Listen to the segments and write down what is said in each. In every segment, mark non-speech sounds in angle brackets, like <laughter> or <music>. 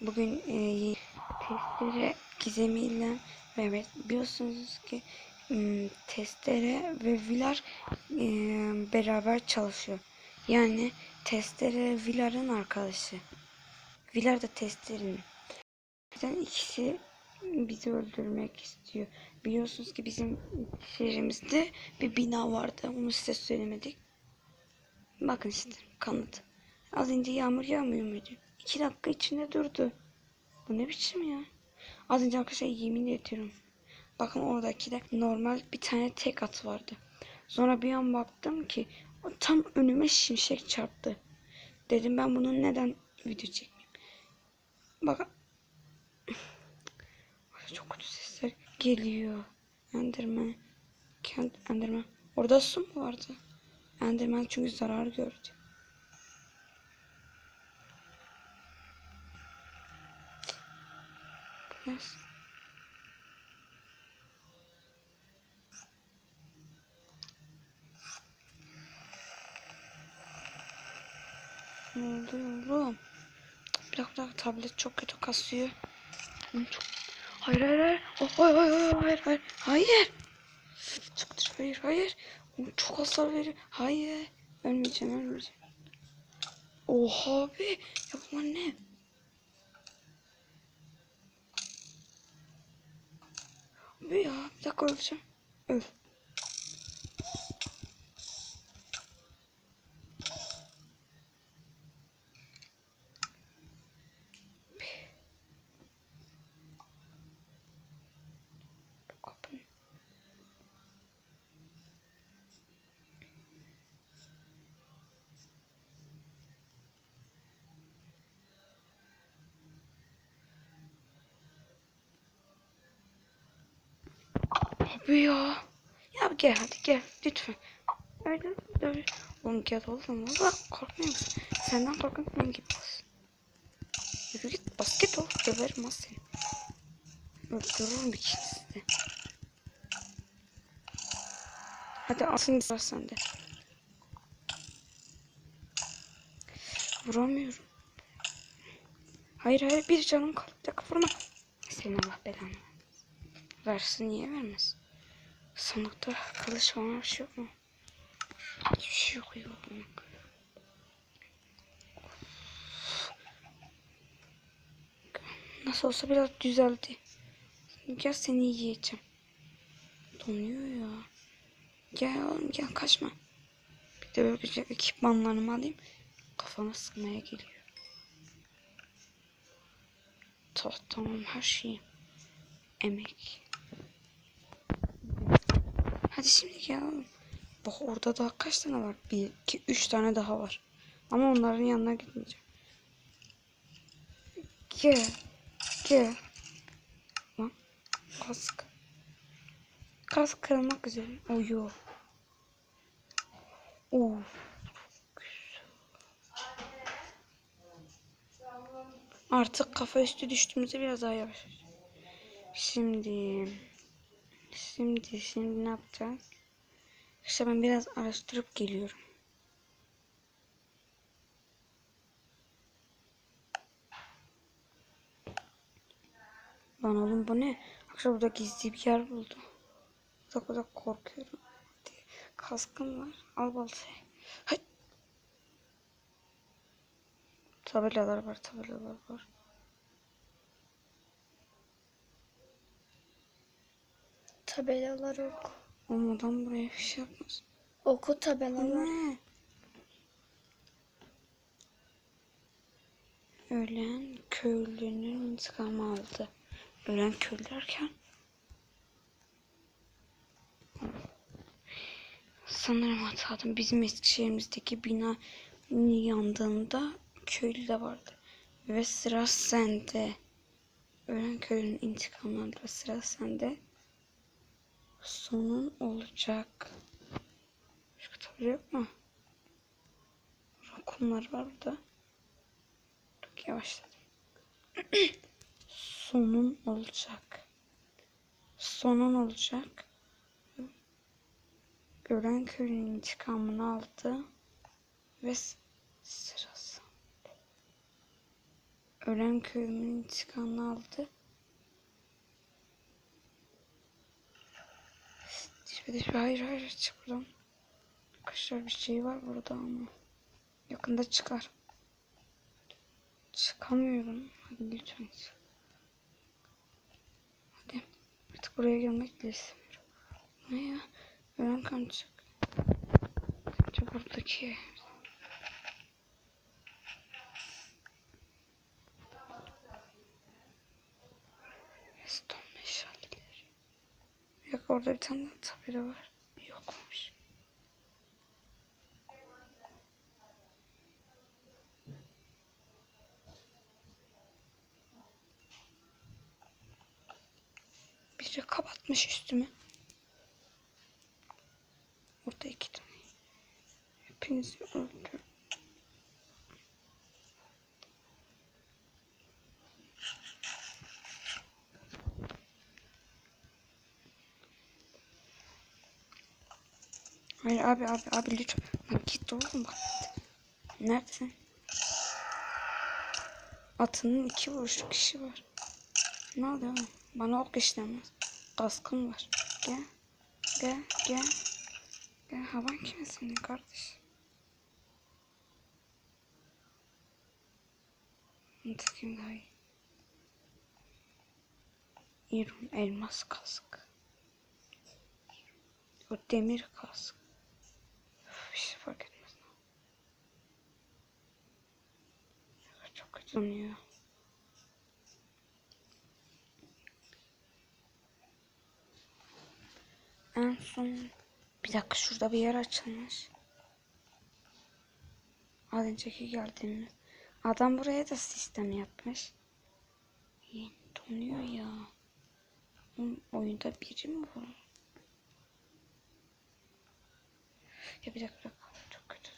Bugün e, testere gizemiyle evet biliyorsunuz ki m, testere ve vilar e, beraber çalışıyor. Yani testere viların arkadaşı. Vilar da testerin. Zaten ikisi bizi öldürmek istiyor. Biliyorsunuz ki bizim şehrimizde bir bina vardı. Onu size söylemedik. Bakın işte kanıt. Az önce yağmur yağmıyor muydu? İki dakika içinde durdu. Bu ne biçim ya? Az önce arkadaşlar yemin ediyorum. Bakın oradaki de normal bir tane tek at vardı. Sonra bir an baktım ki tam önüme şimşek çarptı. Dedim ben bunun neden video çekmeyeyim. Bak çok kötü sesler geliyor. Enderman. Kent Enderman. Orada su mu vardı? Enderman çünkü zarar gördü. Yes. Ne oldu oğlum? Bir dakika, bir dakika tablet çok kötü kasıyor. Çok... Hayır hayır hayır. Oh, hayır hayır hayır hayır hayır. Hayır. Çıktır hayır hayır. Çok hasar veriyor. Hayır. Ölmeyeceğim ölmeyeceğim. Oha abi. Ya bunlar ne? Abi ya bir dakika öleceğim. Öl. Abi ya. Ya gel hadi gel lütfen. Öyle öyle. Oğlum gel oğlum valla korkmuyor musun? Senden korkmuyorum gibi olsun. Yürü git basket ol döverim ha seni. Öldürürüm kişi sizi. Hadi alsın sıra sende. Vuramıyorum. Hayır hayır bir canım kaldı. Vurma. Senin Allah belanı. Versin niye vermez? Sandıkta kılıç falan bir şey yok mu? Hiçbir şey yok ya. Nasıl olsa biraz düzeldi. Gel seni yiyeceğim. Donuyor ya. Gel oğlum gel kaçma. Bir de böyle güzel ekipmanlarımı alayım. Kafana sıkmaya geliyor. Tamam her şeyim. Emek. Hadi şimdi oğlum. Bak orada daha kaç tane var? Bir, iki, üç tane daha var. Ama onların yanına gitmeyeceğim. Gel. Gel. Lan. Kask. Kask kırılmak üzere. O yok. Oo. Artık kafa üstü düştüğümüzde biraz daha yavaş. Şimdi. Şimdi şimdi ne yapacağız? İşte ben biraz araştırıp geliyorum. Lan oğlum bu ne? Akşam burada gizli bir yer buldum. Burada burada korkuyorum. Kaskım var. Al baltayı. Hay. Tabelalar var, tabelalar var. Tabelalar oku. Olmadan buraya bir şey yapmaz. Oku tabelalar. ne? Ölen köylünün intikamı aldı. Ölen köylü derken sanırım hatadım. Bizim Eskişehir'imizdeki bina yandığında köylü de vardı. Ve sıra sende. Ölen köylünün intikamı aldı ve sıra sende. Sonun olacak. Şu kitapları yok mu? Rakunlar var burada. Dur yavaşladım. <clears throat> Sonun olacak. Sonun olacak. Gören köylünün intikamını aldı. Ve sırası. ölen köyümün intikamını aldı. Hiçbir hayır hayır çık buradan. Arkadaşlar bir şey var burada ama. Yakında çıkar. Çıkamıyorum. Hadi lütfen çık. Hadi. Artık buraya gelmek bile istemiyorum. Ne ya? Ölen kan çık. Bence buradaki meşaleleri. Yok orada bir tane tabela var. Yokmuş. Biri kapatmış üstümü. Orada iki tane. Hepinizi öldür. Hayır abi abi abi lütfen. Git oğlum bak. Neredesin? Atının iki vuruşluk kişi var. Ne oğlum? Bana ok işlemez. Kaskım var. Gel. Gel gel. Gel havan kimin senin kardeş? Takayım daha iyi. İron elmas kask. O demir kask. Üf, Bir şey fark etmez. Çok kötü. En son bir dakika şurada bir yer açılmış. Az önceki geldiğimiz. Adam buraya da sistem yapmış. Donuyor ya. Oyunda biri mi var? Ya bir dakika. Çok kötü.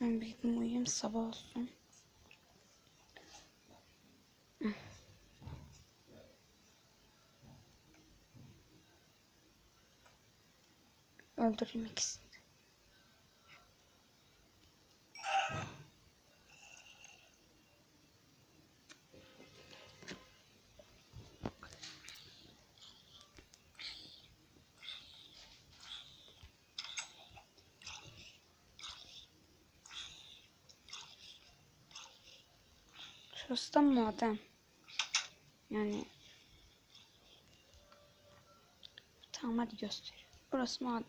Ben bir gideyim uyuyayım sabah olsun. Öldüreyim ikisini. Şurası da maden. Yani Tamam hadi göster. Burası maden.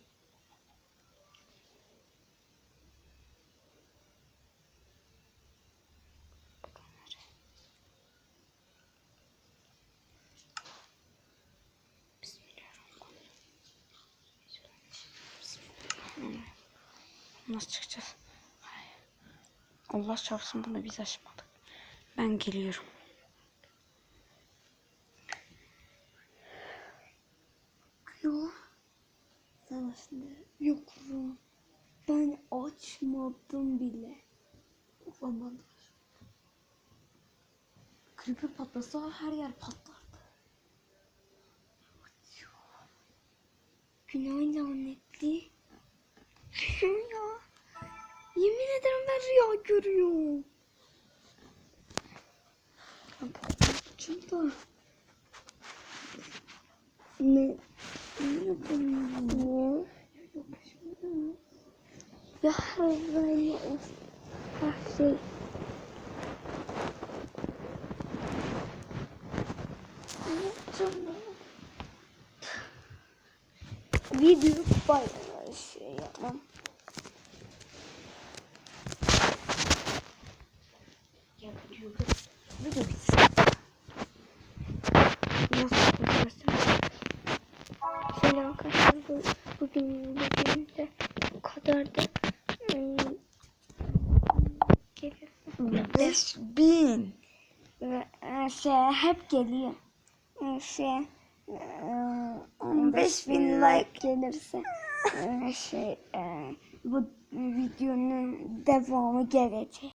Nasıl çıkacağız? Allah çarpsın bunu biz aşmadık. Ben geliyorum. Yok. Sana şimdi yok. Ben açmadım bile. Olamaz. Creeper patlasa her yer patlardı. Günah lanetli. <laughs> ya. Yemin ederim ben rüya görüyorum. Da. Ne? Ne yapamıyorum? Ya her böyle her şey. Video bayağı şey yapmam. Ya video video bitsin. Nasıl yapacağız? Selam arkadaşlar. Bu, bugün bugün bu kadardı. Ee, Gelirse. 5000. Ve e, şey hep geliyor. E, Şey e, 15 bin like gelirse e, şey e, bu videonun devamı gelecek.